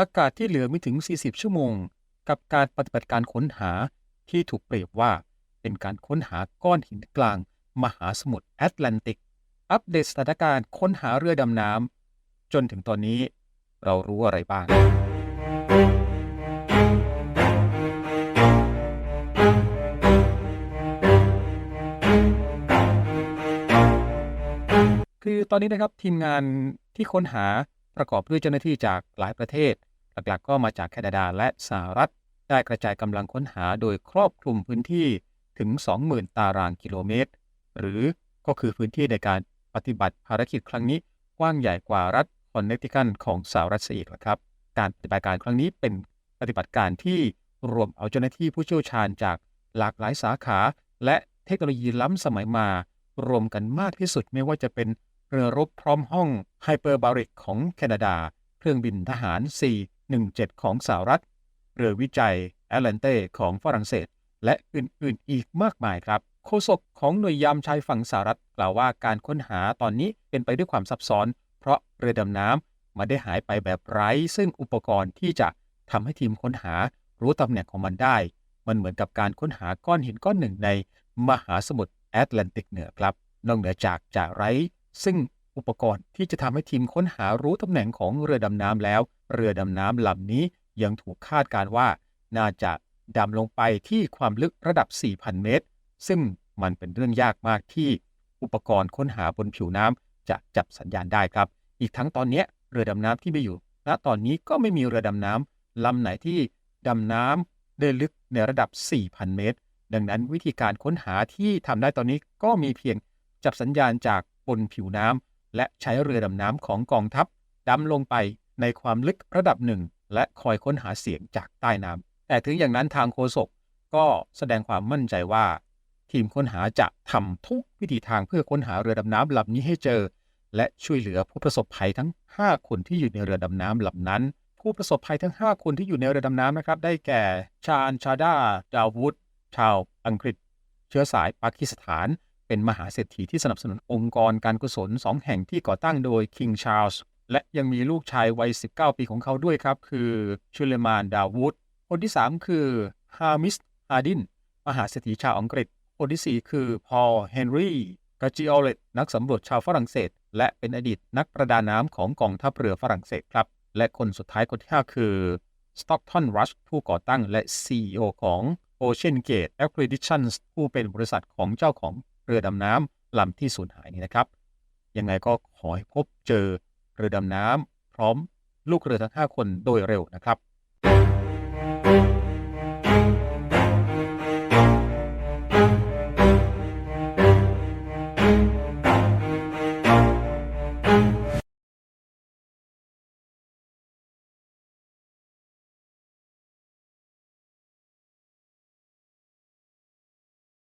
อากาศที่เหลือไม่ถึง 40 ชั่วโมง กับการปฏิบัติการค้นหาที่ถูกเปรียบว่า เป็นการค้นหาก้อนหินกลาง มหาสมุทรแอตแลนติก อัปเดตสถานการณ์ค้นหาเรือดำน้ำจนถึงตอนนี้เรารู้อะไรบ้างคือตอนนี้นะครับทีมงานที่ค้นหาประกอบด้วยเจ้าหน้าที่จากหลายประเทศ หลักๆ ก็มาจากแคนาดาและสหรัฐ ได้กระจายกำลังค้นหาโดยครอบคลุมพื้นที่ถึง 20,000 ตารางกิโลเมตร หรือก็คือพื้นที่ในการปฏิบัติภารกิจครั้งนี้กว้างใหญ่กว่ารัฐคอนเนตทิคันของสหรัฐเสียอีกครับ การปฏิบัติการครั้งนี้เป็นปฏิบัติการที่รวมเอาเจ้าหน้าที่ผู้เชี่ยวชาญจากหลากหลายสาขา และเทคโนโลยีล้ำสมัยมารวมกันมากที่สุดไม่ว่าจะเป็นเรือรบพร้อมห้องไฮเปอร์บาริกของแคนาดา เครื่องบินทหาร 17 ของสหรัฐ เรือวิจัยแอตแลนเตของฝรั่งเศส และอื่นๆ อีกมากมายครับ โฆษกของหน่วยยามชายฝั่งสหรัฐกล่าวว่าการค้นหาตอนนี้เป็นไปด้วยความซับซ้อน เพราะเรือดำน้ำไม่ได้หายไปแบบไร้ ซึ่งอุปกรณ์ที่จะทำให้ทีมค้นหารู้ตำแหน่งของมันได้ มันเหมือนกับการค้นหาก้อนหินก้อนหนึ่งในมหาสมุทรแอตแลนติกเหนือครับ นอกเหนือจากจะไร้ซึ่ง อุปกรณ์ที่จะทำให้ทีมค้นหารู้ตำแหน่งของเรือดำน้ำแล้ว เรือดำน้ำลำนี้ยังถูกคาดการว่า น่าจะดำลงไปที่ความลึกระดับ 4,000 เมตร ซึ่งมันเป็นเรื่องยากมากที่อุปกรณ์ค้นหาบนผิวน้ำจะจับสัญญาณได้ครับ อีกทั้งตอนนี้เรือดำน้ำที่มีอยู่ ณ ตอนนี้ก็ไม่มีเรือดำน้ำลำไหนที่ดำน้ำได้ลึกในระดับ 4,000 เมตร ดังนั้นวิธีการค้นหาที่ทำได้ตอนนี้ก็มีเพียงจับสัญญาณจากบนผิวน้ำ และใช้เรือดำน้ำของกองทัพดำลงไปในความลึกระดับหนึ่ง และคอยค้นหาเสียงจากใต้น้ำแต่ถึงอย่างนั้นทางโฆษกก็แสดงความมั่นใจว่า ทีมค้นหาจะทำทุกวิธีทางเพื่อค้นหาเรือดำน้ำลำนี้ให้เจอ และช่วยเหลือผู้ประสบภัยทั้ง 5 คนที่อยู่ในเรือดำน้ำลำนั้น ผู้ประสบภัยทั้ง 5 คนที่อยู่ในเรือดำน้ำนะครับ ได้แก่ชาญชาดาดาวูดชาวอังกฤษ เชื้อสายปากีสถาน เป็นมหาเศรษฐีที่สนับสนุนองค์กรการกุศล 2 แห่งที่ก่อตั้งโดย King Charles และยังมีลูกชายวัย 19 ปีของเขาด้วยครับ คือชูเลมานดาวูดคนที่ 3 คือฮามิสฮาดิน มหาเศรษฐีชาวอังกฤษ คนที่ 4 คือพอลเฮนรี่กาจิโอเลตนักสำรวจชาวฝรั่งเศส และเป็นอดีตนักประดาน้ำของกองทัพเรือฝรั่งเศสครับ และคนสุดท้ายคนที่ 5 คือสต็อกทอนรัชผู้ก่อตั้งและ CEO ของ Ocean Gate Expeditions ผู้เป็นบริษัทของเจ้าของ เรือดำน้ำลำที่สูญหายนี้นะครับยังไงก็ขอให้พบเจอเรือดำน้ำพร้อมลูกเรือทั้ง 5 คนโดยเร็วนะครับ